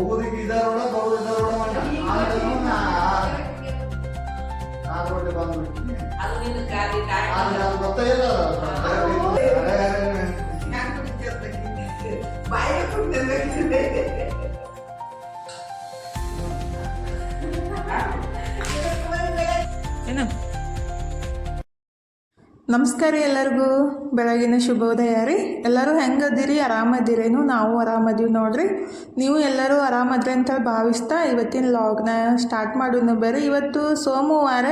ಹೋಗೋದಕ್ಕೆ ಇದಾರೋಡ ಬರೋದು ಇದಾರೋಡ ನಾನು ಗಂಟೆ ಬಂದ್ಬಿಡ್ತೀನಿ ಬಾಯಿಗೆ ಏನು ನಮಸ್ಕಾರ ರೀ ಎಲ್ಲರಿಗೂ. ಬೆಳಗಿನ ಶುಭೋದಯ ರೀ. ಎಲ್ಲರೂ ಹೆಂಗದಿರಿ? ಆರಾಮದಿರೇನು? ನಾವು ಆರಾಮದೀವಿ ನೋಡ್ರಿ. ನೀವು ಎಲ್ಲರೂ ಆರಾಮದ್ರಿ ಅಂತ ಭಾವಿಸ್ತಾ ಇವತ್ತಿನ ಲಾಗ್ನ ಸ್ಟಾರ್ಟ್ ಮಾಡೋಣ ಬೇರೆ ಇವತ್ತು ಸೋಮವಾರ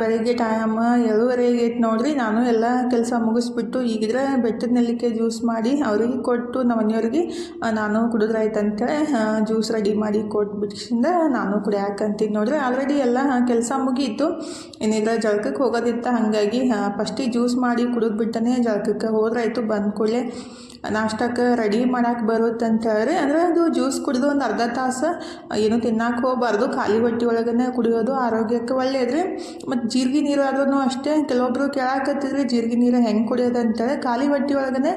ಬೆಳಗ್ಗೆ ಟೈಮ್ ಏಳುವರೆಗೆ ಐತೆ ನೋಡ್ರಿ. ನಾನು ಎಲ್ಲ ಕೆಲಸ ಮುಗಿಸ್ಬಿಟ್ಟು ಈಗಿದ್ರೆ ಬೆಟ್ಟದ ನೆಲ್ಲಿಕೆ ಜ್ಯೂಸ್ ಮಾಡಿ ಅವ್ರಿಗೆ ಕೊಟ್ಟು ನಮ್ಮ ಮನೆಯವ್ರಿಗೆ ನಾನು ಕುಡಿದ್ರಾಯ್ತು ಅಂತೇಳಿ ಜ್ಯೂಸ್ ರೆಡಿ ಮಾಡಿ ಕೊಟ್ಬಿಟ್ಟಿಂದ ನಾನು ಕುಡಿಯಾಕಂತೀನಿ ನೋಡ್ರಿ. ಆಲ್ರೆಡಿ ಎಲ್ಲ ಕೆಲಸ ಮುಗೀತು. ಏನಿದ್ರೆ ಜಳಕಕ್ಕೆ ಹೋಗೋದಿತ್ತ, ಹಾಗಾಗಿ ಫಸ್ಟಿಗೆ ಜ್ಯೂಸ್ ಮಾಡಿ ಕುಡಿದ್ಬಿಟ್ಟನೆ ಜಳಕಕ್ಕೆ ಹೋದ್ರಾಯ್ತು ಬಂದ ಕೂಡಲೇ ನಾಷ್ಟಕ್ಕೆ ರೆಡಿ ಮಾಡಕ್ಕೆ ಬರುತ್ತೆ ಅಂತ ಹೇಳ್ರಿ ಅಂದರೆ ಅದು ಜ್ಯೂಸ್ ಕುಡಿದು ಒಂದು ಅರ್ಧ ತಾಸು ಏನು ತಿನ್ನಕ್ಕೆ ಹೋಗಬಾರ್ದು. ಖಾಲಿ ಹೊಟ್ಟೆ ಒಳಗನೆ ಕುಡಿಯೋದು ಆರೋಗ್ಯಕ್ಕೆ ಒಳ್ಳೇದ್ರಿ. ಮತ್ತು ಜೀರಿಗೆ ನೀರು ಆದ್ರೂ ಅಷ್ಟೇ, ಕೆಲವೊಬ್ರು ಕೇಳಾಕತ್ತಿದ್ರಿ ಜೀರಿಗೆ ನೀರು ಹೆಂಗೆ ಕುಡಿಯೋದು ಅಂತೇಳಿ ಖಾಲಿ ಹೊಟ್ಟೆ ಒಳಗನೆ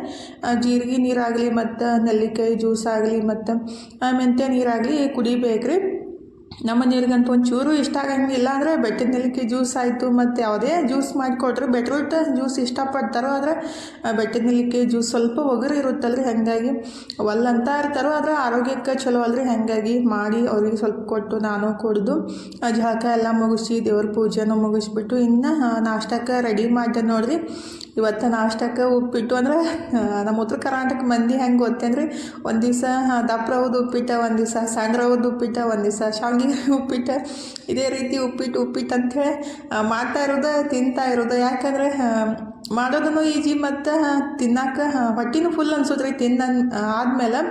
ಜೀರಿಗೆ ನೀರಾಗಲಿ ಮತ್ತು ನೆಲ್ಲಿಕಾಯಿ ಜ್ಯೂಸ್ ಆಗಲಿ ಮತ್ತು ಮೆಂತ್ಯ ನೀರಾಗಲಿ ಕುಡಿಬೇಕ್ರಿ. ನಮ್ಮ ಮನೆಯವ್ರಿಗಂತೂ ಒಂಚೂರು ಇಷ್ಟ ಆಗಂಗಿಲ್ಲ ಅಂದರೆ ಬೆಟ್ಟದ ನೆಲ್ಲಿಕಾಯಿ ಜ್ಯೂಸ್ ಆಯಿತು, ಮತ್ತು ಯಾವುದೇ ಜ್ಯೂಸ್ ಮಾಡಿಕೊಟ್ರು ಬೆಟ್ರೂಟ್ ಜ್ಯೂಸ್ ಇಷ್ಟಪಡ್ತಾರೋ ಆದರೆ ಬೆಟ್ಟದ ನೆಲ್ಲಿಕಾಯಿ ಜ್ಯೂಸ್ ಸ್ವಲ್ಪ ಒಗರು ಇರುತ್ತಲ್ರಿ ಹಾಗಾಗಿ. ಒಲ್ಲಂತ ಇರ್ತಾರೋ ಆದರೆ ಆರೋಗ್ಯಕ್ಕೆ ಚಲೋ ಅಲ್ರಿ ಹಾಗಾಗಿ ಮಾಡಿ ಅವ್ರಿಗೆ ಸ್ವಲ್ಪ ಕೊಟ್ಟು ನಾನು ಕುಡಿದು ಜಳಕ ಎಲ್ಲ ಮುಗಿಸಿ ದೇವ್ರ ಪೂಜೆನೂ ಮುಗಿಸ್ಬಿಟ್ಟು ಇನ್ನು ನಾಷ್ಟಕ್ಕೆ ರೆಡಿ ಮಾಡಿದೆ ನೋಡ್ರಿ. ಇವತ್ತು ನಾಷ್ಟಕ್ಕೆ ಉಪ್ಪಿಟ್ಟು ಅಂದ್ರೆ ನಮ್ಮ ಉತ್ತರ ಕರ್ನಾಟಕ ಮಂದಿ ಹೆಂಗೆ ಗೊತ್ತೇನ್ರಿ? ಒಂದು ದಿವಸ ದಪ್ಪ ರವದ ಉಪ್ಪಿಟ್ಟು, ಒಂದು ದಿವಸ ಸಣ್ಣ ರವದ ಉಪ್ಪಿಟ್ಟು, ಒಂದು ದಿವಸ ಶಾವಿಗೆ ಉಪ್ಪಿಟ್ಟು. ಇದೇ ರೀತಿ ಉಪ್ಪಿಟ್ಟು ಉಪ್ಪಿಟ್ಟು ಅಂಥೇಳಿ ಮಾಡ್ತಾ ಇರೋದು, ತಿಂತಾ ಇರೋದು. ಯಾಕಂದರೆ ಮಾಡೋದನ್ನು ಈಜಿ ಮತ್ತು ತಿನ್ನಕ್ಕೆ ಹೊಟ್ಟಿನೂ ಫುಲ್ ಅನ್ಸುತ್ತೆ ರೀ ತಿನ್ನ ಆದಮೇಲೆ.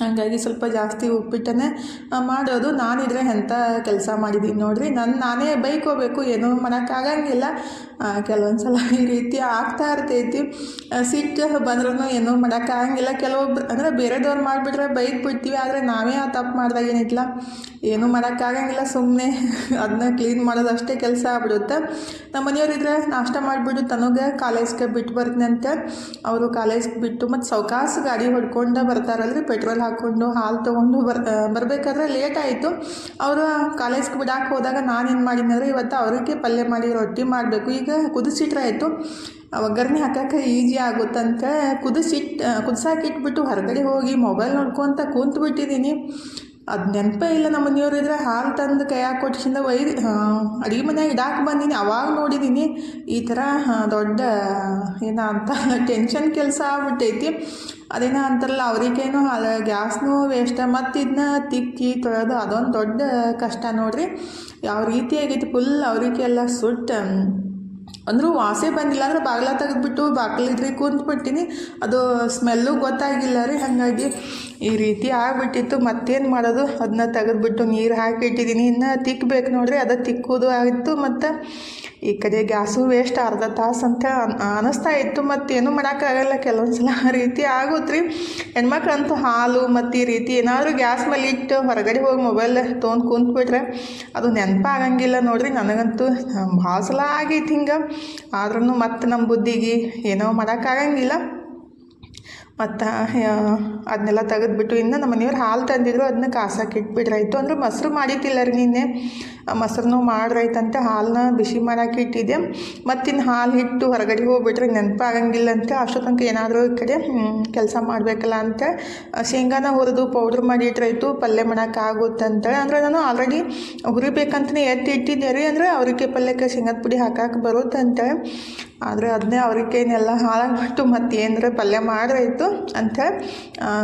ಹಾಗಾಗಿ ಸ್ವಲ್ಪ ಜಾಸ್ತಿ ಉಪ್ಪಿಟ್ಟನೆ ಮಾಡೋದು. ನಾನಿದ್ರೆ ಎಂಥ ಕೆಲಸ ಮಾಡಿದ್ದೀನಿ ನೋಡಿರಿ. ನನ್ನ ನಾನೇ ಬೈಕೋಬೇಕು, ಏನೂ ಮಾಡೋಕ್ಕಾಗಂಗಿಲ್ಲ ಕೆಲವೊಂದು ಸಲ ಈ ರೀತಿ ಆಗ್ತಾ ಇರ್ತೈತಿ. ಸಿಟ್ಟು ಬಂದ್ರೂ ಏನೂ ಮಾಡೋಕ್ಕಾಗಂಗಿಲ್ಲ ಕೆಲವೊಬ್ರು ಅಂದರೆ ಬೇರೆದವ್ರು ಮಾಡಿಬಿಟ್ರೆ ಬೈದು ಬಿಡ್ತೀವಿ. ಆದರೆ ನಾವೇ ಆ ತಪ್ಪು ಮಾಡಿದಾಗ ಏನಿಲ್ಲ. ಏನೂ ಮಾಡೋಕ್ಕಾಗಂಗಿಲ್ಲ ಸುಮ್ಮನೆ ಅದನ್ನ ಕ್ಲೀನ್ ಮಾಡೋದು ಅಷ್ಟೇ ಕೆಲಸ ಆಗ್ಬಿಡುತ್ತೆ. ನಮ್ಮ ಮನೆಯವರಿದ್ರೆ ನಾಷ್ಟ ಮಾಡಿಬಿಟ್ಟು ತನಗೆ ಕಾಲೇಜ್ಗೆ ಬಿಟ್ಟು ಬರ್ತೀನಿ ಅಂತ ಅವರು ಕಾಲೇಜ್ಗೆ ಬಿಟ್ಟು ಮತ್ತು ಸೌಕಾಸು ಗಾಡಿ ಹೊಡ್ಕೊಂಡು ಬರ್ತಾರಲ್ರಿ. ಪೆಟ್ರೋಲ್ ಹಾಕ್ಕೊಂಡು ಹಾಲು ತೊಗೊಂಡು ಬರ್ ಬರಬೇಕಾದ್ರೆ ಲೇಟ್ ಆಯಿತು. ಅವರು ಕಾಲೇಜ್ಗೆ ಬಿಡಾಕೆ ಹೋದಾಗ ನಾನು ಏನು ಮಾಡೀನಿ ಅಂದರೆ ಇವತ್ತು ಅವರಿಗೆ ಪಲ್ಯ ಮಾಡಿ ರೊಟ್ಟಿ ಮಾಡಬೇಕು. ಈಗ ಕುದಿಸಿಟ್ರೆ ಆಯಿತು. ಒಗ್ಗರಣೆ ಹಾಕಕ್ಕೆ ಈಜಿ ಆಗುತ್ತಂತ. ಕುದಿಸಿಟ್ಟು ಕುದಿಸಾಕಿಟ್ಬಿಟ್ಟು ಹೊರಗಡೆ ಹೋಗಿ ಮೊಬೈಲ್ ನೋಡ್ಕೊತ ಕೂತು ಬಿಟ್ಟಿದ್ದೀನಿ ಅದು ನೆನಪೇ ಇಲ್ಲ ನಮ್ಮ ಮನೆಯವ್ರು ಇದ್ರೆ ಹಾಲು ತಂದು ಕೈಯಾಗ ಕೊಟ್ಟಿಂದ ಒಯ್ದು ಅಡುಗೆ ಮನೆಯಾಗ ಇಡಾಕೆ ಬಂದೀನಿ. ಅವಾಗ ನೋಡಿದ್ದೀನಿ ಈ ಥರ ದೊಡ್ಡ, ಏನ ಅಂತ ಟೆನ್ಷನ್ ಕೆಲಸ ಆಗ್ಬಿಟ್ಟೈತಿ. ಅದೇನೋ ಅಂತಾರಲ್ಲ, ಅವ್ರಿಗೇನು ಹಾಲು, ಗ್ಯಾಸ್ನೂ ವೇಸ್ಟ್ ಮತ್ತು ಇದನ್ನ ತಿಕ್ಕಿ ತೊಳೆದು ಅದೊಂದು ದೊಡ್ಡ ಕಷ್ಟ ನೋಡ್ರಿ. ಯಾವ ರೀತಿ ಆಗೈತಿ ಫುಲ್ ಅವ್ರಿಗೆಲ್ಲ ಸುಟ್ಟು ಅಂದರೂ ವಾಸೆ ಬಂದಿಲ್ಲ ಅಂದ್ರೆ ಬಾಗಿಲ ತೆಗೆದ್ಬಿಟ್ಟು ಬಾಗಿಲಿದ್ರಿ ಕೂತ್ಬಿಟ್ಟಿನಿ ಅದು ಸ್ಮೆಲ್ಲು ಗೊತ್ತಾಗಿಲ್ಲ ರೀ. ಹಾಗಾಗಿ ಈ ರೀತಿ ಆಗ್ಬಿಟ್ಟಿತ್ತು. ಮತ್ತೇನು ಮಾಡೋದು? ಅದನ್ನ ತೆಗೆದ್ಬಿಟ್ಟು ನೀರು ಹಾಕಿ ಇಟ್ಟಿದ್ದೀನಿ ಇನ್ನು ತಿಕ್ಕಬೇಕು ನೋಡ್ರಿ. ಅದು ತಿಕ್ಕೋದು ಆಗಿತ್ತು ಮತ್ತು ಈ ಕಡೆ ಗ್ಯಾಸು ವೇಸ್ಟ್ ಅರ್ಧ ತಾಸು ಅಂತ ಅನ್- ಅನಿಸ್ತಾ ಇತ್ತು. ಮತ್ತೇನು ಮಾಡೋಕ್ಕಾಗಲ್ಲ. ಕೆಲವೊಂದು ಸಲ ಆ ರೀತಿ ಆಗುತ್ತೆ ಹೆಣ್ಮಕ್ಳಂತೂ ಹಾಲು ಮತ್ತು ಈ ರೀತಿ ಏನಾದರೂ ಗ್ಯಾಸ್ ಮೇಲೆ ಇಟ್ಟು ಹೊರಗಡೆ ಹೋಗಿ ಮೊಬೈಲ್ ತೊಗೊಂಡು ಕುಂತ್ಬಿಟ್ರೆ ಅದು ನೆನಪಾಗಂಗಿಲ್ಲ ನೋಡ್ರಿ. ನನಗಂತೂ ಭಾಳ ಸಲ ಆಗೈತಿ ಹಿಂಗೆ. ಆದ್ರೂ ಮತ್ತು ನಮ್ಮ ಬುದ್ಧಿಗೆ ಏನೋ ಮಾಡೋಕ್ಕಾಗಂಗಿಲ್ಲ. ಮತ್ತು ಅದನ್ನೆಲ್ಲ ತೆಗೆದ್ಬಿಟ್ಟು ಇನ್ನು ನಮ್ಮ ಮನೆಯವ್ರು ಹಾಲು ತಂದಿದ್ರು ಅದನ್ನ ಕಾಸಕ್ಕೆ ಇಟ್ಬಿಟ್ರಾಯ್ತು ಅಂದ್ರೆ ಮೊಸರು ಮಾಡಿದ್ದಿಲ್ಲ ರೀ ನಿನ್ನೆ. ಮೊಸರನ್ನು ಮಾಡ್ರೈತಂತೆ ಹಾಲನ್ನ ಬಿಸಿ ಮಾಡಕ್ಕೆ ಇಟ್ಟಿದ್ದೆ. ಮತ್ತಿನ್ನು ಹಾಲು ಹಿಟ್ಟು ಹೊರಗಡೆ ಹೋಗ್ಬಿಟ್ರೆ ನೆನಪಾಗಂಗಿಲ್ಲ ಅಂತ. ಅಷ್ಟೋ ತನಕ ಏನಾದರೂ ಈ ಕಡೆ ಕೆಲಸ ಮಾಡಬೇಕಲ್ಲ ಅಂತ. ಶೇಂಗಾನ ಹುರಿದು ಪೌಡ್ರ್ ಮಾಡಿ ಇಟ್ರಾಯ್ತು ಪಲ್ಯ ಮಾಡೋಕೆ ಆಗುತ್ತೆ ಅಂತೇಳಿ ಅಂದರೆ ನಾನು ಆಲ್ರೆಡಿ ಹುರಿಬೇಕಂತಲೇ ಎತ್ತಿ ಇಟ್ಟಿದ್ದೆ ರೀ. ಅಂದರೆ ಅವ್ರಿಗೆ ಪಲ್ಯಕ್ಕೆ ಶೇಂಗದ ಪುಡಿ ಹಾಕಕ್ಕೆ ಬರುತ್ತಂತೆ. ಆದರೆ ಅದನ್ನೇ ಅವ್ರಿಗೇನೆಲ್ಲ ಹಾಳಾಗ್ಬಿಟ್ಟು ಮತ್ತು ಏನರ ಪಲ್ಯ ಮಾಡ್ರಾಯ್ತು ಅಂತ.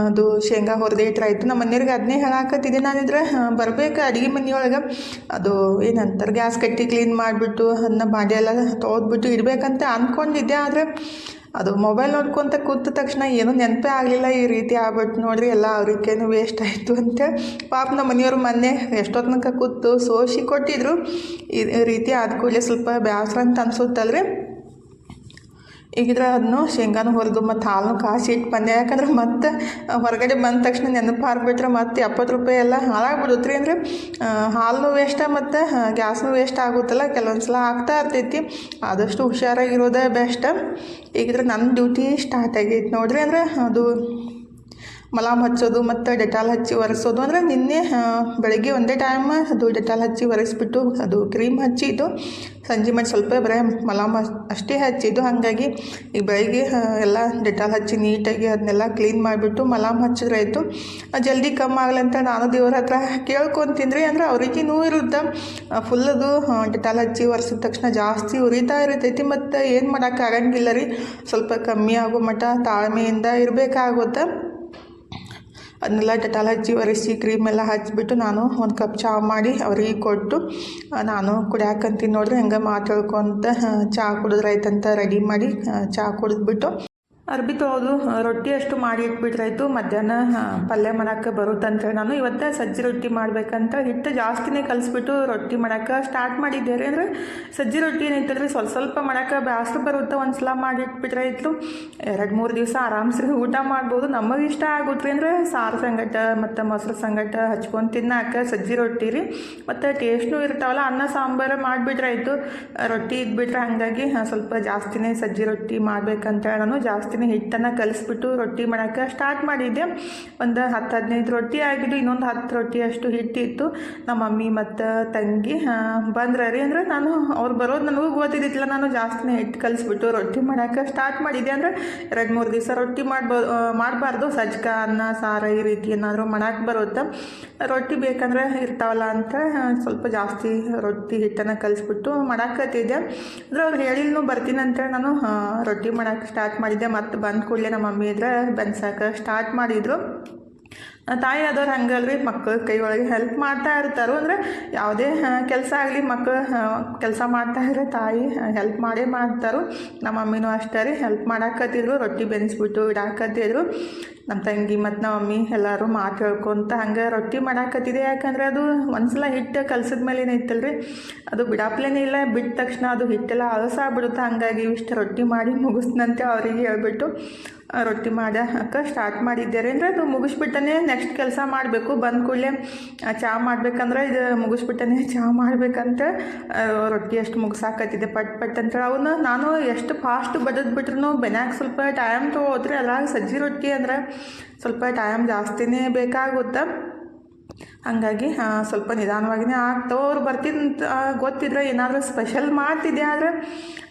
ಅದು ಶೇಂಗಾ ಹುರಿದು ಇಟ್ರಾಯ್ತು ನಮ್ಮ ಮನೆಯವ್ರಿಗೆ ಅದನ್ನೇ ಹೇಳಾಕತ್ತಿದ್ದೆ ನಾನಿದ್ರೆ ಬರಬೇಕು ಅಡುಗೆ ಮನೆಯೊಳಗೆ. ಅದು ಏನಂತಾರೆ, ಗ್ಯಾಸ್ ಕಟ್ಟಿ ಕ್ಲೀನ್ ಮಾಡಿಬಿಟ್ಟು ಅದನ್ನ ಬಾಂಡೆ ಎಲ್ಲ ತೋದ್ಬಿಟ್ಟು ಇಡಬೇಕಂತ ಅಂದ್ಕೊಂಡಿದ್ದೆ ಆದರೆ ಅದು ಮೊಬೈಲ್ ನೋಡ್ಕೊತ ಕೂತ ತಕ್ಷಣ ಏನೂ ನೆನಪೇ ಆಗಲಿಲ್ಲ ಈ ರೀತಿ ಆಗ್ಬಿಟ್ಟು ನೋಡಿರಿ, ಎಲ್ಲ ಅವ್ರಿಗೇನು ವೇಸ್ಟ್ ಆಯಿತು ಅಂತ. ಪಾಪ ನಮ್ಮ ಮನೆಯವರು ಮೊನ್ನೆ ಎಷ್ಟೊತ್ತು ತನಕ ಕೂತು ಸೋಸಿ ಕೊಟ್ಟಿದ್ರು ಈ ರೀತಿ ಆದ ಕೂಡಲೇ ಸ್ವಲ್ಪ ಬೇಸರ ಅಂತ ಅನ್ಸುತ್ತಲ್ರಿ. ಈಗಿದ್ರೆ ಅದನ್ನು ಶೇಂಗಾನು ಹುರಿದು ಮತ್ತು ಹಾಲನ್ನು ಕಾಸಿ ಇಟ್ಟು ಬಂದೆ. ಯಾಕಂದ್ರೆ ಮತ್ತೆ ಹೊರಗಡೆ ಬಂದ ತಕ್ಷಣ ನೆನಪು ಹಾರ್ಬಿಟ್ರೆ ಮತ್ತೆ ಎಪ್ಪತ್ತು ರೂಪಾಯಿ ಎಲ್ಲ ಹಾಳಾಗ್ಬಿಡುತ್ತೆ ರೀ ಅಂದರೆ ಹಾಲು ವೇಸ್ಟ ಮತ್ತು ಗ್ಯಾಸ್ನು ವೇಸ್ಟ್ ಆಗುತ್ತಲ್ಲ ಕೆಲವೊಂದು ಸಲ ಆಗ್ತಾ ಇರ್ತೈತಿ. ಆದಷ್ಟು ಹುಷಾರಾಗಿರೋದೇ ಬೆಸ್ಟ್ ಈಗಿದ್ರೆ ನನ್ನ ಡ್ಯೂಟಿ ಸ್ಟಾರ್ಟ್ ಆಗೈತೆ ನೋಡಿರಿ ಅಂದರೆ ಅದು ಮಲಾಮ್ ಹಚ್ಚೋದು ಮತ್ತು ಡೆಟಾಲ್ ಹಚ್ಚಿ ಒರೆಸೋದು. ಅಂದರೆ ನಿನ್ನೆ ಬೆಳಗ್ಗೆ ಒಂದೇ ಟೈಮ್ ಅದು ಡೆಟಾಲ್ ಹಚ್ಚಿ ಒರೆಸ್ಬಿಟ್ಟು ಅದು ಕ್ರೀಮ್ ಹಚ್ಚಿದ್ದು ಸಂಜೆ ಮತ್ತು ಸ್ವಲ್ಪ ಬರೀ ಮಲಾಮ್ ಅಷ್ಟೇ ಹಚ್ಚಿದ್ದು. ಹಾಗಾಗಿ ಈಗ ಬೆಳಗ್ಗೆ ಎಲ್ಲ ಡೆಟಾಲ್ ಹಚ್ಚಿ ನೀಟಾಗಿ ಅದನ್ನೆಲ್ಲ ಕ್ಲೀನ್ ಮಾಡಿಬಿಟ್ಟು ಮಲಾಮ್ ಹಚ್ಚಿದ್ರೆ ಆಯಿತು. ಜಲ್ದಿ ಕಮ್ಮಿ ಆಗಲಂತ ನಾನು ದೇವ್ರ ಹತ್ರ ಕೇಳ್ಕೊತಿಂದ್ರಿ ಅಂದರೆ ಅವ್ರಿಗೆ ಇರುತ್ತೆ? ಫುಲ್ ಅದು ಡೆಟಾಲ್ ಹಚ್ಚಿ ಒರೆಸಿದ ತಕ್ಷಣ ಜಾಸ್ತಿ ಉರಿತಾ ಇರ್ತೈತಿ ಮತ್ತು ಏನು ಮಾಡೋಕ್ಕಾಗಂಗಿಲ್ಲ ರೀ. ಸ್ವಲ್ಪ ಕಮ್ಮಿ ಆಗೋ ಮಟ್ಟ ತಾಳ್ಮೆಯಿಂದ ಇರಬೇಕಾಗುತ್ತೆ. ಅದನ್ನೆಲ್ಲ ಡೆಟಾಲ್ ಹಚ್ಚಿ ಒರೆಸಿ ಕ್ರೀಮ್ ಎಲ್ಲ ಹಚ್ಚಿಬಿಟ್ಟು ನಾನು ಒಂದು ಕಪ್ ಚಹಾ ಮಾಡಿ ಅವ್ರಿಗೆ ಕೊಟ್ಟು ನಾನು ಕುಡಿಯಾಕಂತೀನಿ ನೋಡ್ರಿ, ಹಂಗೆ ಮಾತಾಡ್ಕೊಂತ ಚಹಾ ಕುಡಿದ್ರಾಯ್ತಂತ ರೆಡಿ ಮಾಡಿ ಚಹಾ ಕುಡಿದ್ಬಿಟ್ಟು ಅರ್ಬಿ ತೊಳೆದು ರೊಟ್ಟಿ ಅಷ್ಟು ಮಾಡಿ ಇಟ್ಬಿಟ್ರಾಯ್ತು. ಮಧ್ಯಾಹ್ನ ಪಲ್ಯ ಮಾಡಕ್ಕೆ ಬರುತ್ತಂತೇಳಿ ನಾನು. ಇವತ್ತೇ ಸಜ್ಜಿ ರೊಟ್ಟಿ ಮಾಡಬೇಕಂತ ಹಿಟ್ಟು ಜಾಸ್ತಿನೇ ಕಲಿಸ್ಬಿಟ್ಟು ರೊಟ್ಟಿ ಮಾಡೋಕ್ಕೆ ಸ್ಟಾರ್ಟ್ ಮಾಡಿದ್ದೆ. ರೀ ಅಂದರೆ ಸಜ್ಜಿ ರೊಟ್ಟಿ ಏನೈತಲ್ರಿ ಸ್ವಲ್ಪ ಸ್ವಲ್ಪ ಮಾಡೋಕ್ಕೆ ಬ್ಯಾಸ್ರು ಬರುತ್ತೆ. ಒಂದು ಸಲ ಮಾಡಿ ಆಯಿತು ಎರಡು ಮೂರು ದಿವಸ ಆರಾಮ್ಸ್ರಿ ಊಟ ಮಾಡ್ಬೋದು. ನಮಗೆ ಇಷ್ಟ ಆಗುತ್ತೆ ಅಂದರೆ ಸಾರು ಸಂಗಟ, ಮತ್ತು ಮೊಸರು ಸಂಗಟ ಹಚ್ಕೊಂಡು ತಿನ್ನಾಕ ಸಜ್ಜಿ ರೊಟ್ಟಿ ರೀ. ಮತ್ತು ಟೇಸ್ಟ್ನೂ ಇರ್ತಾವಲ್ಲ, ಅನ್ನ ಸಾಂಬಾರು ಮಾಡಿಬಿಟ್ರಾಯ್ತು. ರೊಟ್ಟಿ ಇದ್ಬಿಟ್ರೆ ಹಾಗಾಗಿ ಸ್ವಲ್ಪ ಜಾಸ್ತಿನೇ ಸಜ್ಜಿ ರೊಟ್ಟಿ ಮಾಡ್ಬೇಕಂತ ನಾನು ಜಾಸ್ತಿನೇ ಹಿಟ್ಟನ್ನು ಕಲಿಸ್ಬಿಟ್ಟು ರೊಟ್ಟಿ ಮಾಡೋಕ್ಕೆ ಸ್ಟಾರ್ಟ್ ಮಾಡಿದ್ದೆ. ಒಂದು ಹತ್ತು ಹದಿನೈದು ರೊಟ್ಟಿ ಆಗಿದ್ದು, ಇನ್ನೊಂದು ಹತ್ತು ರೊಟ್ಟಿ ಅಷ್ಟು ಹಿಟ್ಟಿತ್ತು. ನಮ್ಮ ಮಮ್ಮಿ ಮತ್ತು ತಂಗಿ ಬಂದ್ರೆ ರೀ? ಅಂದರೆ ನಾನು ಅವ್ರು ಬರೋದು ನನಗೂ ಗೊತ್ತಿದ್ದಿಲ್ಲ ನಾನು ಜಾಸ್ತಿನೇ ಹಿಟ್ಟು ಕಲಿಸ್ಬಿಟ್ಟು ರೊಟ್ಟಿ ಮಾಡೋಕ್ಕೆ ಸ್ಟಾರ್ಟ್ ಮಾಡಿದ್ದೆ. ಅಂದರೆ ಎರಡು ಮೂರು ದಿವಸ ರೊಟ್ಟಿ ಮಾಡ್ಬೋ ಮಾಡಬಾರ್ದು. ಸಜ್ಕ, ಅನ್ನ, ಸಾರ ಈ ರೀತಿ ಏನಾದರೂ ಮಾಡಕ್ಕೆ ಬರುತ್ತೆ. ರೊಟ್ಟಿ ಬೇಕಂದ್ರೆ ಇರ್ತಾವಲ್ಲ ಅಂತ ಸ್ವಲ್ಪ ಜಾಸ್ತಿ ರೊಟ್ಟಿ ಹಿಟ್ಟನ್ನು ಕಲಿಸ್ಬಿಟ್ಟು ಮಾಡಾಕತ್ತಿದ್ದೆ ಅಂದರೆ ಅವ್ರು ಹೇಳಿಲ್ನು ಬರ್ತೀನಿ ನಾನು ರೊಟ್ಟಿ ಮಾಡೋಕ್ಕೆ ಸ್ಟಾರ್ಟ್ ಮಾಡಿದ್ದೆ. ಮತ್ತು ಬಂದ ಕೂಡಲೇ ನಮ್ಮ ಮಮ್ಮಿ ಇದ್ರೆ ಬೆನ್ಸಕ್ಕೆ ಸ್ಟಾರ್ಟ್ ಮಾಡಿದರು. ತಾಯಿ ಆದವ್ರು ಹಂಗಲ್ರಿ ಮಕ್ಕಳು ಕೈ ಒಳಗೆ ಹೆಲ್ಪ್ ಮಾಡ್ತಾ ಇರ್ತಾರೋ. ಅಂದರೆ ಯಾವುದೇ ಕೆಲಸ ಆಗಲಿ ಮಕ್ಕಳು ಕೆಲಸ ಮಾಡ್ತಾ ಇರೋ ತಾಯಿ ಹೆಲ್ಪ್ ಮಾಡೇ ಮಾಡ್ತಾರೋ. ನಮ್ಮ ಮಮ್ಮಿನೂ ಅಷ್ಟೇ ರೀ ಹೆಲ್ಪ್ ಮಾಡಾಕತ್ತಿದ್ರು, ರೊಟ್ಟಿ ಬೆನ್ಸ್ಬಿಟ್ಟು ಇಡಾಕತ್ತಿದ್ರು. ನಮ್ಮ ತಂಗಿ ಮತ್ತು ನಮ್ಮ ಮಮ್ಮಿ ಎಲ್ಲರೂ ಮಾತು ಹೇಳ್ಕೊಂತ ಹಂಗೆ ರೊಟ್ಟಿ ಮಾಡಾಕತ್ತಿದೆ. ಯಾಕಂದರೆ ಅದು ಒಂದ್ಸಲ ಹಿಟ್ಟು ಕಲ್ಸಿದ ಮೇಲೆ ಏನೈತಲ್ರಿ ಅದು ಬಿಡಾಪ್ಲೇನೇ ಇಲ್ಲ, ಬಿಟ್ಟ ತಕ್ಷಣ ಅದು ಹಿಟ್ಟೆಲ್ಲ ಅಳಸಾಗ್ಬಿಡುತ್ತೆ. ಹಂಗಾಗಿ ಇಷ್ಟು ರೊಟ್ಟಿ ಮಾಡಿ ಮುಗಿಸ್ನಂತೆ ಅವರಿಗೆ ಹೇಳ್ಬಿಟ್ಟು ರೊಟ್ಟಿ ಮಾಡೋಕ್ಕೆ ಸ್ಟಾರ್ಟ್ ಮಾಡಿದ್ದಾರೆ. ಅಂದರೆ ಅದು ಮುಗಿಸ್ಬಿಟ್ಟನೆ ನೆಕ್ಸ್ಟ್ ಕೆಲಸ ಮಾಡಬೇಕು. ಬಂದ ಕೂಡಲೇ ಚಹಾ ಮಾಡ್ಬೇಕಂದ್ರೆ ಇದು ಮುಗಿಸ್ಬಿಟ್ಟನೆ ಚಹಾ ಮಾಡ್ಬೇಕಂತ ರೊಟ್ಟಿ ಎಷ್ಟು ಮುಗಿಸಾಕತ್ತಿದೆ ಪಟ್ ಪಟ್ ಅಂತೇಳಿ ಅವನ್ನ ನಾನು ಎಷ್ಟು ಫಾಸ್ಟ್ ಬದದ್ಬಿಟ್ರು ಬೆನ್ಯಾಗ ಸ್ವಲ್ಪ ಟೈಮ್ ತೊಗೋತ್ರಿ ಅಲ್ಲ ಸಜ್ಜಿ ರೊಟ್ಟಿ ಅಂದ್ರೆ ಸ್ವಲ್ಪ ಟೈಮ್ ಜಾಸ್ತಿನೇ ಬೇಕಾಗುತ್ತೆ. ಹಂಗಾಗಿ ಸ್ವಲ್ಪ ನಿಧಾನವಾಗಿನೇ ಆಗ್ತಾವೆ. ಅವ್ರು ಬರ್ತಿದ್ದಂತ ಗೊತ್ತಿದ್ರೆ ಏನಾದರೂ ಸ್ಪೆಷಲ್ ಮಾಡ್ತಿದ್ದೆ ಆದರೆ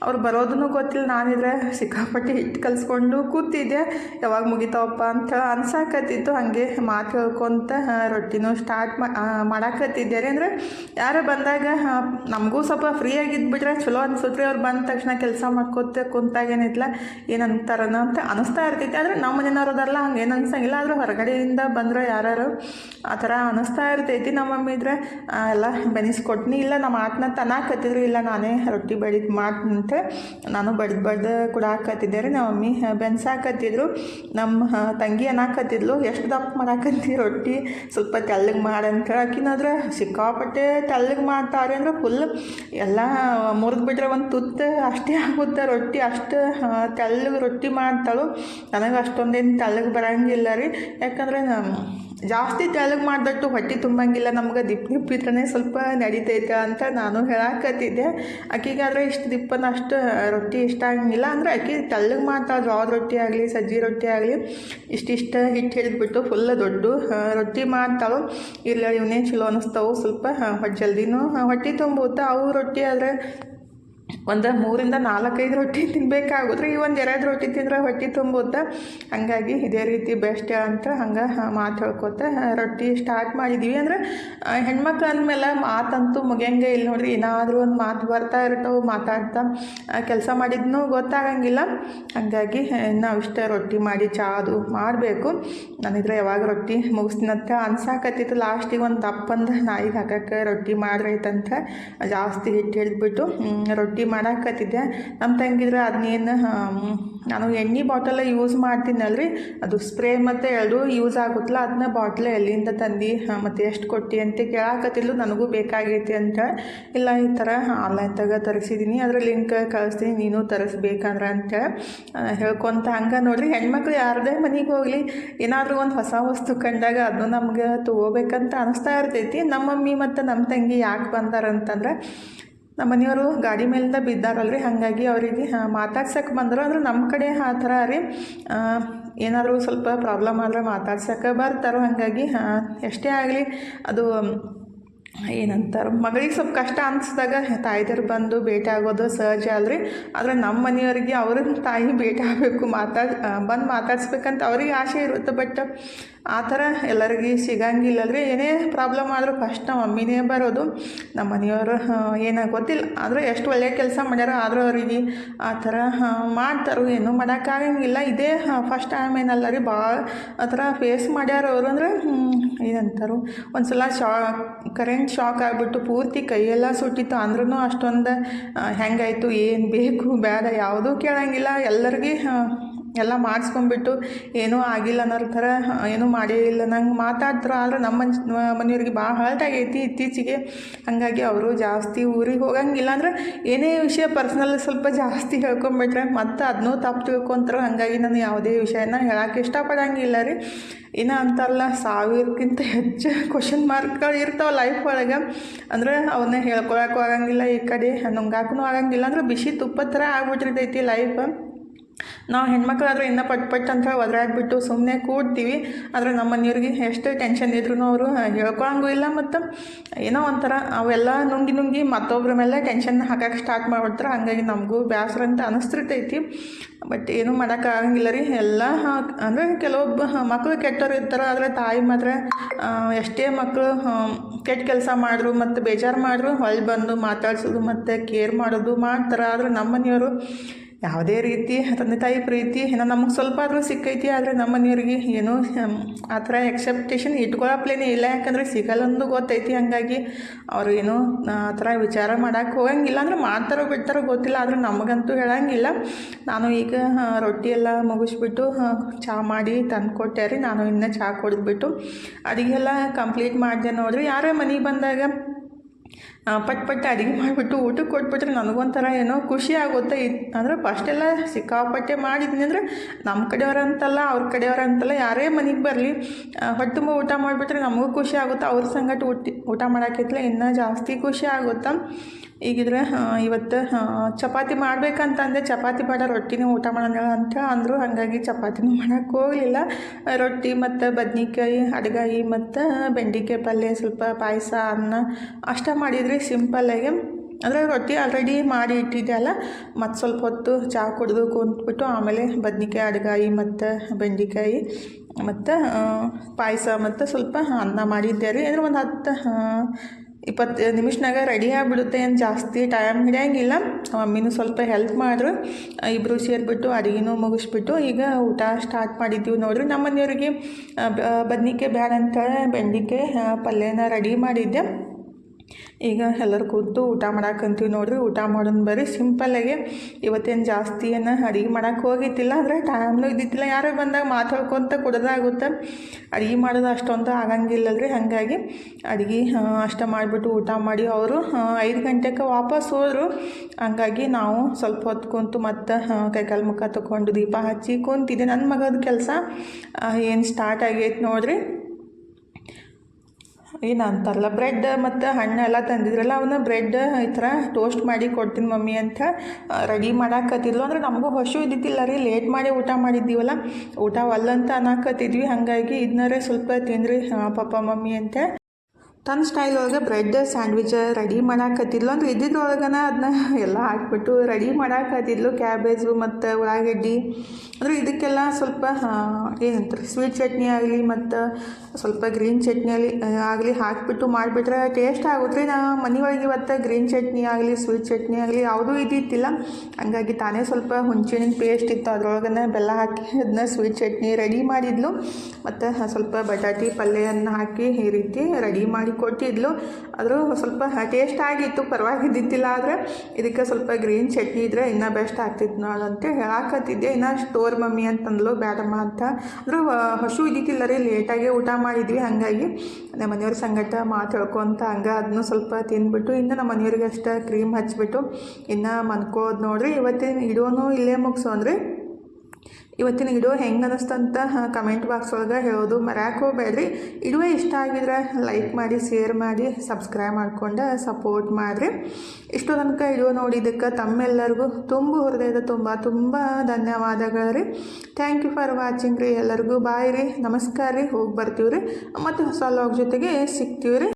ಅವ್ರು ಬರೋದನ್ನು ಗೊತ್ತಿಲ್ಲ. ನಾನಿದ್ರೆ ಸಿಕ್ಕಾಪಟ್ಟೆ ಹಿಟ್ಟು ಕಲಿಸ್ಕೊಂಡು ಕೂತಿದ್ದೆ. ಯಾವಾಗ ಮುಗಿತಾವಪ್ಪ ಅಂತ ಅನ್ಸಾಕತ್ತಿತ್ತು. ಹಾಗೆ ಮಾತು ಹೇಳ್ಕೊಂತ ರೊಟ್ಟಿನೂ ಸ್ಟಾರ್ಟ್ ಮಾಡಾಕತ್ತಿದ್ದೆ ರೀ. ಅಂದರೆ ಯಾರು ಬಂದಾಗ ನಮಗೂ ಸ್ವಲ್ಪ ಫ್ರೀ ಆಗಿದ್ಬಿಟ್ರೆ ಚಲೋ ಅನ್ಸುತ್ತೆ ಅವ್ರು ಬಂದ ತಕ್ಷಣ ಕೆಲಸ ಮಾಡ್ಕೋತ ಕುಂತಾಗೇನಿತ್ತಲ್ಲ ಏನಂತಾರನ ಅಂತ ಅನಿಸ್ತಾ ಇರ್ತೈತಿ ಆದರೆ ನಮ್ಮ ಮನೆಯವ್ರದಲ್ಲ ಹಂಗೆ ಏನು ಅನ್ಸಂಗಿಲ್ಲ. ಆದರೆ ಹೊರಗಡೆಯಿಂದ ಬಂದರೆ ಯಾರು ಆ ಥರ ಅನಿಸ್ತಾ ಇರ್ತೈತಿ. ನಮ್ಮ ಮಮ್ಮಿ ಇದ್ರೆ ಎಲ್ಲ ಬೆನಿಸ್ಕೊಟ್ನಿ ಇಲ್ಲ, ನಮ್ಮ ಆತ್ನ ತನಾಕತ್ತಿದ್ರು ಇಲ್ಲ, ನಾನೇ ರೊಟ್ಟಿ ಬೆಳಿದ್ ಮಾಡ್ತಂತೆ ನಾನು ಬಡ್ದು ಬಡ್ದು ಕುಡಾಕತ್ತಿದ್ದೆ ರೀ. ನಮ್ಮ ಮಮ್ಮಿ ಬೆನ್ಸಾಕತ್ತಿದ್ರು ನಮ್ಮ ತಂಗಿ ಅನ್ನಾಕತ್ತಿದ್ಲು ಎಷ್ಟು ದಪ್ಪ ಮಾಡಾಕತ್ತಿ ರೊಟ್ಟಿ. ಸ್ವಲ್ಪ ತೆಳ್ಳಗೆ ಮಾಡಂತ ಆಕಿನಾದ್ರೆ ಸಿಕ್ಕಾಪಟ್ಟೆ ತೆಳ್ಳಗೆ ಮಾಡ್ತಾರೆ ಅಂದ್ರೆ ಫುಲ್ ಎಲ್ಲ ಮುರಿದು ಬಿಟ್ರೆ ಒಂದು ತುತ್ತು ಅಷ್ಟೇ ಆಗುತ್ತೆ ರೊಟ್ಟಿ. ಅಷ್ಟು ತೆಳ್ಳಗೆ ರೊಟ್ಟಿ ಮಾಡ್ತಾಳು. ನನಗೆ ಅಷ್ಟೊಂದೇನು ತೆಳ್ಳಗೆ ಬರಂಗಿಲ್ಲ ರೀ. ಯಾಕಂದರೆ ಜಾಸ್ತಿ ತೆಳ್ಳಗೆ ಮಾಡಿದಟ್ಟು ಹೊಟ್ಟೆ ತುಂಬಂಗಿಲ್ಲ. ನಮ್ಗೆ ದಿಪ್ ದಿಪ್ ಇದ್ರೇ ಸ್ವಲ್ಪ ನಡಿತೈತೆ ಅಂತ ನಾನು ಹೇಳಾಕತ್ತಿದ್ದೆ. ಆಕಿಗಾದ್ರೆ ಇಷ್ಟು ದಿಪ್ಪನ ಅಷ್ಟು ರೊಟ್ಟಿ ಇಷ್ಟ ಆಗಂಗಿಲ್ಲ ಅಂದರೆ ಅಕ್ಕಿ ತೆಳ್ಳಗೆ ಮಾಡ್ತಾಳೆ ಜೋಳದ ರೊಟ್ಟಿ ಆಗಲಿ, ಸಜ್ಜಿ ರೊಟ್ಟಿ ಆಗಲಿ ಇಷ್ಟಿಷ್ಟ ಹಿಟ್ಟು ಹಿಡಿದ್ಬಿಟ್ಟು ಫುಲ್ ದೊಡ್ಡ ರೊಟ್ಟಿ ಮಾಡ್ತಾಳು. ಇಲ್ಲ ಇವನೇ ಚಲೋ ಅನ್ನಿಸ್ತಾವು ಸ್ವಲ್ಪ ಜಲ್ದಿನೂ ಹೊಟ್ಟೆ ತುಂಬುತ್ತಾ, ಅವು ರೊಟ್ಟಿ ಆದರೆ ಒಂದು ಮೂರಿಂದ ನಾಲ್ಕೈದು ರೊಟ್ಟಿ ತಿನ್ಬೇಕಾಗೋದ್ರೆ ಈ ಒಂದು ಎರಡು ರೊಟ್ಟಿ ತಿಂದ್ರೆ ಹೊಟ್ಟೆ ತುಂಬುತ್ತೆ? ಹಾಗಾಗಿ ಇದೇ ರೀತಿ ಬೆಸ್ಟ್ ಅಂತ ಹಂಗೆ ಮಾತು ಹೇಳ್ಕೊತ ರೊಟ್ಟಿ ಸ್ಟಾರ್ಟ್ ಮಾಡಿದ್ವಿ. ಅಂದರೆ ಹೆಣ್ಮಕ್ಳು ಅಂದಮೇಲೆ ಮಾತಂತೂ ಮುಗಿಯಂಗೆ ಇಲ್ಲ ನೋಡ್ರಿ. ಏನಾದರೂ ಒಂದು ಮಾತು ಬರ್ತಾ ಇರ್ತಾವೆ, ಮಾತಾಡ್ತಾ ಕೆಲಸ ಮಾಡಿದ್ನೂ ಗೊತ್ತಾಗಂಗಿಲ್ಲ. ಹಾಗಾಗಿ ನಾವು ಇಷ್ಟ ರೊಟ್ಟಿ ಮಾಡಿ ಚಾ ಅದು ಮಾಡಬೇಕು. ನಾನಿದ್ರೆ ಯಾವಾಗ ರೊಟ್ಟಿ ಮುಗಿಸ್ತೀನಂತ ಅನ್ಸಾಕತ್ತಿತ್ತು. ಲಾಸ್ಟಿಗೆ ಒಂದು ದಪ್ಪಂದು ನಾಯಿಗೆ ಹಾಕಕ್ಕೆ ರೊಟ್ಟಿ ಮಾಡ್ರೈತಂತ ಜಾಸ್ತಿ ಹಿಟ್ಟು ಹಿಡಿದ್ಬಿಟ್ಟು ರೊಟ್ಟಿ ಮಾಡಾಕತ್ತಿದ್ದೆ. ನಮ್ಮ ತಂಗಿದ್ರೆ ಅದನ್ನೇನು ನಾನು ಎಣ್ಣೆ ಬಾಟಲ ಯೂಸ್ ಮಾಡ್ತೀನಲ್ರಿ. ಅದು ಸ್ಪ್ರೇ ಮತ್ತು ಎರಡು ಯೂಸ್ ಆಗುತ್ತಲ್ಲ ಅದನ್ನ ಬಾಟ್ಲ ಎಲ್ಲಿಂದ ತಂದು ಮತ್ತು ಎಷ್ಟು ಕೊಟ್ಟಿ ಅಂತ ಕೇಳಾಕತ್ತಿದ್ಲು. ನನಗೂ ಬೇಕಾಗೈತಿ ಅಂತ. ಇಲ್ಲ, ಈ ಥರ ಆನ್ಲೈನ್ದಾಗ ತರಿಸಿದ್ದೀನಿ ಅದರ ಲಿಂಕ್ ಕಳಿಸ್ತೀನಿ. ನೀನು ತರಿಸ್ಬೇಕಂದ್ರೆ ಅಂತ ಹೇಳ್ಕೊತ ಹಂಗೆ ನೋಡಿರಿ. ಹೆಣ್ಮಕ್ಳು ಯಾರದೇ ಮನೆಗೆ ಹೋಗಲಿ. ಏನಾದರೂ ಒಂದು ಹೊಸ ವಸ್ತು ಕಂಡಾಗ ಅದನ್ನು ನಮ್ಗೆ ತಗೋಬೇಕಂತ ಅನಿಸ್ತಾ ಇರ್ತೈತಿ. ನಮ್ಮ ಮಮ್ಮಿ ಮತ್ತು ನಮ್ಮ ತಂಗಿ ಯಾಕೆ ಬಂದಾರಂತಂದ್ರೆ ನಮ್ಮ ಮನೆಯವರು ಗಾಡಿ ಮೇಲಿಂದ ಬಿದ್ದಾರಲ್ರಿ? ಹಾಗಾಗಿ ಅವರಿಗೆ ಮಾತಾಡ್ಸಕ್ಕೆ ಬಂದರು. ಅಂದ್ರೆ ನಮ್ಮ ಕಡೆ ಆ ಥರ ರೀ. ಏನಾದರೂ ಸ್ವಲ್ಪ ಪ್ರಾಬ್ಲಮ್ ಆದರೆ ಮಾತಾಡ್ಸಕ್ಕೆ ಬರ್ತಾರೋ? ಹಾಗಾಗಿ ಎಷ್ಟೇ ಆಗಲಿ, ಅದು ಏನಂತಾರೆ? ಮಗಳಿಗೆ ಸ್ವಲ್ಪ ಕಷ್ಟ ಅನಿಸಿದಾಗ ತಾಯ್ದಿರು ಬಂದು ಭೇಟಿ ಆಗೋದು ಸಹಜ ಅಲ್ರಿ. ಆದರೆ ನಮ್ಮ ಮನೆಯವರಿಗೆ ಅವ್ರ ತಾಯಿ ಭೇಟಿ ಆಗಬೇಕು ಮಾತಾಡ್ ಬಂದು ಮಾತಾಡ್ಸ್ಬೇಕಂತ ಅವ್ರಿಗೆ ಆಸೆ ಇರುತ್ತೆ. ಬಟ್ ಆ ಥರ ಎಲ್ಲರಿಗೆ ಸಿಗಂಗಿಲ್ಲಲ್ರಿ ಏನೇ ಪ್ರಾಬ್ಲಮ್ ಆದರೂ ಫಸ್ಟ್ ನಮ್ಮ ಮಮ್ಮಿನೇ ಬರೋದು. ನಮ್ಮ ಮನೆಯವರು ಏನಾಗ ಗೊತ್ತಿಲ್ಲ. ಆದರೂ ಎಷ್ಟು ಒಳ್ಳೆಯ ಕೆಲಸ ಮಾಡ್ಯಾರೋ ಆದರೂ ಅವರಿಗೆ ಆ ಥರ ಮಾಡ್ತಾರೋ ಏನೂ ಮಾಡೋಕ್ಕಾಗಂಗಿಲ್ಲ ಇದೇ ಫಸ್ಟ್ ಟೈಮ್ ಏನಲ್ಲ ರೀ. ಭಾಳ ಆ ಥರ ಫೇಸ್ ಮಾಡ್ಯಾರ ಅವರು ಅಂದ್ರೆ ಏನಂತಾರು? ಒಂದು ಸಲ ಶಾ ಕರೆಂಟ್ ಶಾಕ್ ಆಗಿಬಿಟ್ಟು ಪೂರ್ತಿ ಕೈಯೆಲ್ಲ ಸುಟ್ಟಿತ್ತು. ಅಂದ್ರೂ ಅಷ್ಟೊಂದು ಹೆಂಗಾಯಿತು, ಏನು ಬೇಕು ಬೇಡ ಯಾವುದೂ ಕೇಳಂಗಿಲ್ಲ. ಎಲ್ಲರಿಗೆ ಎಲ್ಲ ಮಾಡಿಸ್ಕೊಂಬಿಟ್ಟು ಏನೂ ಆಗಿಲ್ಲ ಅನ್ನೋ ಥರ ಏನೂ ಮಾಡೇ ಇಲ್ಲ. ನಂಗೆ ಮಾತಾಡ್ತಾರೆ ಆದ್ರೆ ನಮ್ಮ ಮನೆಯವ್ರಿಗೆ ಭಾಳ ಹರ್ಟ್ ಆಗೈತಿ ಇತ್ತೀಚೆಗೆ. ಹಾಗಾಗಿ ಅವರು ಜಾಸ್ತಿ ಊರಿಗೆ ಹೋಗಂಗಿಲ್ಲ ಅಂದ್ರೆ ಏನೇ ವಿಷಯ ಪರ್ಸ್ನಲ್ ಸ್ವಲ್ಪ ಜಾಸ್ತಿ ಹೇಳ್ಕೊಂಬಿಟ್ರೆ ಮತ್ತೆ ಅದನ್ನೂ ತಪ್ಪು ತಿಳ್ಕೊಂತಾರೆ ಹಾಗಾಗಿ ನಾನು ಯಾವುದೇ ವಿಷಯನ ಹೇಳಕ್ಕೆ ಇಷ್ಟಪಡಂಗಿಲ್ಲ ರೀ. ಏನೋ ಅಂತಾರಲ್ಲ, ಸಾವಿರಕ್ಕಿಂತ ಹೆಚ್ಚು ಕ್ವಶನ್ ಮಾರ್ಕ್ಗಳು ಇರ್ತಾವೆ ಲೈಫ್ ಒಳಗೆ. ಅಂದ್ರೆ ಅವನ್ನ ಹೇಳ್ಕೊಳಕ್ಕೂ ಆಗಂಗಿಲ್ಲ, ಈ ಕಡೆ ನುಂಗಾಕೂ ಆಗಂಗಿಲ್ಲ. ಅಂದ್ರೆ ಬಿಸಿ ತುಪ್ಪ ಥರ ಆಗ್ಬಿಟ್ಟಿರ್ತೈತಿ ಲೈಫ್ ನಾವು ಹೆಣ್ಮಕ್ಳಾದ್ರೆ ಇನ್ನೂ ಪಟ್ ಪಟ್ ಅಂತ ಒದರಾಡ್ಬಿಟ್ಟು ಸುಮ್ಮನೆ ಕೂಡ್ತೀವಿ. ಆದರೆ ನಮ್ಮ ಮನೆಯವ್ರಿಗೆ ಎಷ್ಟು ಟೆನ್ಷನ್ ಇದ್ರೂ ಅವರು ಹೇಳ್ಕೊಳಂಗೂ ಇಲ್ಲ ಮತ್ತು ಏನೋ ಒಂಥರ ಅವೆಲ್ಲ ನುಂಗಿ ನುಂಗಿ ಮತ್ತೊಬ್ಬರ ಮೇಲೆ ಟೆನ್ಷನ್ ಹಾಕಕ್ಕೆ ಸ್ಟಾರ್ಟ್ ಮಾಡ್ಬಿಡ್ತಾರೆ. ಹಾಗಾಗಿ ನಮಗೂ ಬೇಸರ ಅಂತ ಅನಿಸ್ತಿರ್ತೈತಿ ಬಟ್ ಏನೂ ಮಾಡೋಕ್ಕಾಗಂಗಿಲ್ಲ ರೀ. ಎಲ್ಲ ಅಂದರೆ ಕೆಲವೊಬ್ಬ ಮಕ್ಕಳು ಕೆಟ್ಟವ್ರು ಇರ್ತಾರೆ. ಆದರೆ ತಾಯಿ ಮಾತ್ರ ಎಷ್ಟೇ ಮಕ್ಕಳು ಕೆಟ್ಟ ಕೆಲಸ ಮಾಡಿದ್ರು ಮತ್ತು ಬೇಜಾರು ಮಾಡಿದ್ರು, ಹೊಳ್ಳಿ ಬಂದು ಮಾತಾಡ್ಸೋದು ಮತ್ತು ಕೇರ್ ಮಾಡೋದು ಮಾಡ್ತಾರೆ. ಆದರೆ ನಮ್ಮ ಮನೆಯವರು ಯಾವುದೇ ರೀತಿ ತಂದೆ ತಾಯಿ ಪ್ರೀತಿ ಏನೋ ನಮಗೆ ಸ್ವಲ್ಪ ಆದರೂ ಸಿಕ್ಕೈತಿ, ಆದರೆ ನಮ್ಮ ಮನೆಯವ್ರಿಗೆ ಏನೂ ಆ ಥರ ಎಕ್ಸೆಪ್ಟೇಷನ್ ಇಟ್ಕೊಳ್ಳಪ್ಲೇನೇ ಇಲ್ಲ. ಯಾಕಂದರೆ ಸಿಗಲ್ಲೊಂದು ಗೊತ್ತೈತಿ, ಹಾಗಾಗಿ ಅವರು ಏನೂ, ಆ ಥರ ವಿಚಾರ ಮಾಡೋಕ್ಕೆ ಹೋಗಂಗಿಲ್ಲ. ಅಂದ್ರೆ ಮಾಡ್ತಾರೋ ಬಿಡ್ತಾರೋ ಗೊತ್ತಿಲ್ಲ, ಆದರೆ ನಮಗಂತೂ ಹೇಳಂಗಿಲ್ಲ. ನಾನು ಈಗ ರೊಟ್ಟಿ ಎಲ್ಲ ಮುಗಿಸ್ಬಿಟ್ಟು ಚಹಾ ಮಾಡಿ ತಂದು ಕೊಟ್ಟೆ ರೀ. ನಾನು ಇನ್ನೂ ಚಹಾ ಕುಡಿದ್ಬಿಟ್ಟು ಅಡುಗೆ ಎಲ್ಲ ಕಂಪ್ಲೀಟ್ ಮಾಡಿದೆ ನೋಡ್ರಿ. ಯಾರೇ ಮನೆಗೆ ಬಂದಾಗ ಪಟ್ ಪಟ್ ಅಡುಗೆ ಮಾಡಿಬಿಟ್ಟು ಊಟಕ್ಕೆ ಕೊಟ್ಬಿಟ್ರೆ ನನಗೊಂಥರ ಏನೋ ಖುಷಿ ಆಗುತ್ತೆ. ಇದು ಅಂದರೆ ಫಸ್ಟೆಲ್ಲ ಸಿಕ್ಕಾಪಟ್ಟೆ ಮಾಡಿದ್ನಿ ಅಂದರೆ ನಮ್ಮ ಕಡೆಯವರಂತಲ್ಲ, ಅವ್ರ ಕಡೆಯವರಂತಲ್ಲ ಯಾರೇ ಮನೆಗೆ ಬರಲಿ ಹೊಟ್ಟೆ ತುಂಬ ಊಟ ಮಾಡಿಬಿಟ್ರೆ ನಮಗೂ ಖುಷಿ ಆಗುತ್ತೆ. ಅವ್ರ ಸಂಗಟ ಊಟ ಊಟ ಮಾಡೋಕ್ಕಿಂತಲೇ ಇನ್ನೂ ಜಾಸ್ತಿ ಖುಷಿ ಆಗುತ್ತೆ? ಈಗಿದ್ರೆ ಇವತ್ತು ಚಪಾತಿ ಮಾಡ್ಬೇಕಂತಂದೆ, ಚಪಾತಿ ಬೇಡ ರೊಟ್ಟಿನೇ ಊಟ ಮಾಡೋಣ ಅಂತ ಅಂದರು. ಹಾಗಾಗಿ ಚಪಾತಿನೂ ಮಾಡೋಕ್ಕೆ ಹೋಗಲಿಲ್ಲ. ರೊಟ್ಟಿ ಮತ್ತು ಬದ್ನಿಕಾಯಿ, ಅಡುಗಾಯಿ ಮತ್ತು ಬೆಂಡಿಕಾಯಿ ಪಲ್ಯ, ಸ್ವಲ್ಪ ಪಾಯಸ, ಅನ್ನ, ಅಷ್ಟ ಮಾಡಿದ್ರಿ ಸಿಂಪಲ್ಲಾಗಿ ಅಂದರೆ ರೊಟ್ಟಿ ಆಲ್ರೆಡಿ ಮಾಡಿ ಇಟ್ಟಿದ್ದೆ ಅಲ್ಲ, ಮತ್ತು ಸ್ವಲ್ಪ ಹೊತ್ತು ಚಹಾ ಕುಡಿದು ಕುಂತ್ಬಿಟ್ಟು ಆಮೇಲೆ ಬದ್ನಿಕಾಯಿ, ಅಡುಗಾಯಿ ಮತ್ತು ಬೆಂಡೆಕಾಯಿ ಮತ್ತು ಪಾಯಸ ಮತ್ತು ಸ್ವಲ್ಪ ಅನ್ನ ಮಾಡಿದ್ದೆ ರೀ. ಅಂದರೆ ಒಂದು ಹತ್ತು ಇಪ್ಪತ್ತು ನಿಮಿಷನಾಗ ರೆಡಿ ಆಗಿಬಿಡುತ್ತೆ, ಏನು ಜಾಸ್ತಿ ಟೈಮ್ ಹಿಡಿಯಂಗಿಲ್ಲ. ಮಮ್ಮಿನೂ ಸ್ವಲ್ಪ ಹೆಲ್ಪ್ ಮಾಡಿದ್ರು ಇಬ್ಬರು ಸೇರಿಬಿಟ್ಟು ಅಡುಗೆನೂ ಮುಗಿಸ್ಬಿಟ್ಟು ಈಗ ಊಟ ಸ್ಟಾರ್ಟ್ ಮಾಡಿದ್ದೀವಿ ನೋಡ್ರಿ. ನಮ್ಮ ಮನೆಯವ್ರಿಗೆ ಬದ್ನಿಕಾಯಿ ಬ್ಯಾಡಂತ ಬೆಂಡೆಕಾಯಿ ಪಲ್ಯನ ರೆಡಿ ಮಾಡಿದ್ದೆ. ಈಗ ಎಲ್ಲರೂ ಕೂತು ಊಟ ಮಾಡಾಕಂತೀವಿ ನೋಡ್ರಿ. ಊಟ ಮಾಡೋದು ಬರೀ ಸಿಂಪಲ್ಲಾಗೆ ಇವತ್ತೇನು ಜಾಸ್ತಿ ಏನು ಅಡುಗೆ ಮಾಡೋಕ್ಕೆ ಹೋಗಿತ್ತಿಲ್ಲ ಅಂದರೆ ಟೈಮ್ನೂ ಇದ್ದಿದ್ದಿಲ್ಲ. ಯಾರೋ ಬಂದಾಗ ಮಾತಾಡ್ಕೊತ ಕುಡ್ದಾಗುತ್ತೆ. ಅಡುಗೆ ಮಾಡೋದು ಅಷ್ಟೊಂದು ಆಗಂಗಿಲ್ಲಲ್ರಿ. ಹಾಗಾಗಿ ಅಡುಗೆ ಅಷ್ಟ ಮಾಡಿಬಿಟ್ಟು ಊಟ ಮಾಡಿ ಅವರು ಐದು ಗಂಟೆಗೆ ವಾಪಸ್ ಹೋದರು. ಹಂಗಾಗಿ ನಾವು ಸ್ವಲ್ಪ ಹೊತ್ತು ಕುಂತು ಮತ್ತು ಕೈಕಾಲು ಮುಖ ತಗೊಂಡು ದೀಪ ಹಚ್ಚಿ ಕುಂತಿದ್ದೆ ನನ್ನ ಮಗದ ಕೆಲಸ ಏನು ಸ್ಟಾರ್ಟ್ ಆಗೈತೆ ನೋಡ್ರಿ. ಏನು ಅಂತಾರಲ್ಲ ಬ್ರೆಡ್ ಮತ್ತು ಹಣ್ಣು ಎಲ್ಲ ತಂದಿದ್ರಲ್ಲ, ಅವನ್ನ ಬ್ರೆಡ್ ಈ ಥರ ಟೋಸ್ಟ್ ಮಾಡಿ ಕೊಡ್ತೀನಿ ಮಮ್ಮಿ ಅಂತ ರೆಡಿ ಮಾಡಾಕತ್ತಿದ್ಲು. ಅಂದ್ರೆ ನಮಗೂ ಹಸು ಇದ್ದಿದ್ದಿಲ್ಲ ರೀ ಲೇಟ್ ಮಾಡಿ ಊಟ ಮಾಡಿದ್ದೀವಲ್ಲ, ಊಟ ಒಲ್ಲಂತ ಅನ್ನಕತ್ತಿದ್ವಿ. ಹಾಗಾಗಿ ಇದನ್ನರೇ ಸ್ವಲ್ಪ ತಿನ್ನಿರಿ ಪಾಪ ಮಮ್ಮಿ ಅಂತ. ತನ್ನ ಸ್ಟೈಲ್ ಒಳಗೆ ಬ್ರೆಡ್, ಸ್ಯಾಂಡ್ವಿಚ್ ರೆಡಿ ಮಾಡಾಕತ್ತಿದ್ಲು. ಅಂದ್ರೆ ಇದ್ದಿದ್ರೊಳಗನ ಅದನ್ನ ಎಲ್ಲ ಹಾಕ್ಬಿಟ್ಟು ರೆಡಿ ಮಾಡಾಕತ್ತಿದ್ಲು. ಕ್ಯಾಬೇಜು ಮತ್ತು ಉಳ್ಳಾಗಡ್ಡಿ. ಅಂದರೆ ಇದಕ್ಕೆಲ್ಲ ಸ್ವಲ್ಪ ಏನಂತಾರೆ, ಸ್ವೀಟ್ ಚಟ್ನಿ ಆಗಲಿ ಮತ್ತು ಸ್ವಲ್ಪ ಗ್ರೀನ್ ಚಟ್ನಿ ಆಗಲಿ ಆಗಲಿ ಹಾಕಿಬಿಟ್ಟು ಮಾಡಿಬಿಟ್ರೆ ಟೇಸ್ಟ್ ಆಗುತ್ತೆ ನಾ ಮನೆಯೊಳಗೆ ಇವತ್ತು ಗ್ರೀನ್ ಚಟ್ನಿ ಆಗಲಿ, ಸ್ವೀಟ್ ಚಟ್ನಿ ಆಗಲಿ ಯಾವುದೂ ಇದ್ದಿತ್ತಿಲ್ಲ ಹಂಗಾಗಿ ತಾನೇ ಸ್ವಲ್ಪ ಹುಂಚಿನ ಪೇಸ್ಟ್ ಇತ್ತು. ಅದ್ರೊಳಗನೆ ಬೆಲ್ಲ ಹಾಕಿ ಅದನ್ನ ಸ್ವೀಟ್ ಚಟ್ನಿ ರೆಡಿ ಮಾಡಿದ್ಲು. ಮತ್ತು ಸ್ವಲ್ಪ ಬಟಾಟಿ ಪಲ್ಯವನ್ನು ಹಾಕಿ ಈ ರೀತಿ ರೆಡಿ ಮಾಡಿ ಕೊಟ್ಟಿದ್ಲು. ಆದರೂ ಸ್ವಲ್ಪ ಟೇಸ್ಟ್ ಆಗಿತ್ತು ಪರವಾಗಿದ್ದಿತ್ತಿಲ್ಲ ಆದರೆ ಇದಕ್ಕೆ ಸ್ವಲ್ಪ ಗ್ರೀನ್ ಚಟ್ನಿ ಇದ್ದರೆ ಇನ್ನೂ ಬೆಸ್ಟ್ ಆಗ್ತಿತ್ತು ನೋಡು ಅಂತ ಹೇಳಾಕತ್ತಿದ್ದೆ. ಇನ್ನೂ ಸ್ಟೋರ್ ಮಮ್ಮಿ ಅಂತಂದ್ಲು ಬೇಡಮ್ಮ ಅಂತ. ಅಂದ್ರೆ ಹಸು ಇದ್ದಿದ್ದಿಲ್ಲ ರೀ ಲೇಟಾಗೆ ಊಟ ಮಾಡಿದ್ವಿ. ಹಾಗಾಗಿ ನಮ್ಮ ಮನೆಯವ್ರ ಸಂಗಟ ಮಾತಾಡ್ಕೊಂತ ಹಂಗೆ ಅದನ್ನು ಸ್ವಲ್ಪ ತಿಂದ್ಬಿಟ್ಟು, ಇನ್ನು ನಮ್ಮ ಮನೆಯವ್ರಿಗೆ ಅಷ್ಟೇ ಕ್ರೀಮ್ ಹಚ್ಚಿಬಿಟ್ಟು ಇನ್ನು ಮನ್ಕೋದು ನೋಡ್ರಿ. ಇವತ್ತಿನ ಇಡೋನು ಇಲ್ಲೇ ಮುಗಿಸೋನ್ರಿ ಇವತ್ತಿನ ವಿಡಿಯೋ ಹೆಂಗೆ ಅನ್ನಿಸ್ತಂತ ಕಮೆಂಟ್ ಬಾಕ್ಸ್ ಒಳಗೆ ಹೇಳೋದು ಮರ್ಯಾಕೆ ಹೋಗ್ಬೇಡ್ರಿ. ಇಡುವೆ ಇಷ್ಟ ಆಗಿದ್ರೆ ಲೈಕ್ ಮಾಡಿ ಶೇರ್ ಮಾಡಿ ಸಬ್ಸ್ಕ್ರೈಬ್ ಮಾಡ್ಕೊಂಡು ಸಪೋರ್ಟ್ ಮಾಡಿರಿ. ಇಷ್ಟು ತನಕ ವಿಡಿಯೋ ನೋಡಿದ್ದಕ್ಕೆ ತಮ್ಮೆಲ್ಲರಿಗೂ ತುಂಬ ಹೃದಯದ ತುಂಬ ತುಂಬ ಧನ್ಯವಾದಗಳು ರೀ ಥ್ಯಾಂಕ್ ಯು ಫಾರ್ ವಾಚಿಂಗ್ ರೀ ಎಲ್ಲರಿಗೂ. ಬಾಯ್ ರೀ. ನಮಸ್ಕಾರ ರೀ. ಹೋಗಿ ಬರ್ತೀವಿ ರೀ ಮತ್ತು ಹೊಸ ಲಾಗ್ ಜೊತೆಗೆ ಸಿಗ್ತೀವಿ ರೀ